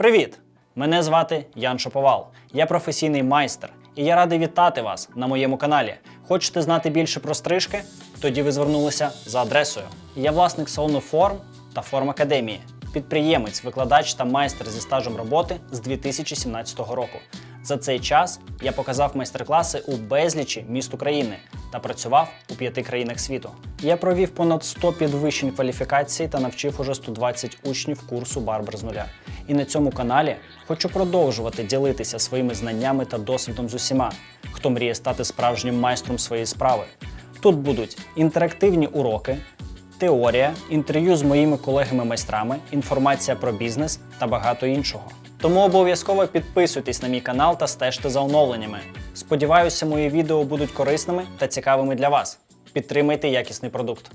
Привіт! Мене звати Ян Шоповал. Я професійний майстер, і я радий вітати вас на моєму каналі. Хочете знати більше про стрижки? Тоді ви звернулися за адресою. Я власник салону форм та форм академії, підприємець, викладач та майстер зі стажем роботи з 2017 року. За цей час я показав майстер-класи у безлічі міст України та працював у п'яти країнах світу. Я провів понад 100 підвищень кваліфікації та навчив уже 120 учнів курсу Барбер з нуля. І на цьому каналі хочу продовжувати ділитися своїми знаннями та досвідом з усіма, хто мріє стати справжнім майстром своєї справи. Тут будуть інтерактивні уроки, теорія, інтерв'ю з моїми колегами-майстрами, інформація про бізнес та багато іншого. Тому обов'язково підписуйтесь на мій канал та стежте за оновленнями. Сподіваюся, мої відео будуть корисними та цікавими для вас. Підтримайте якісний продукт.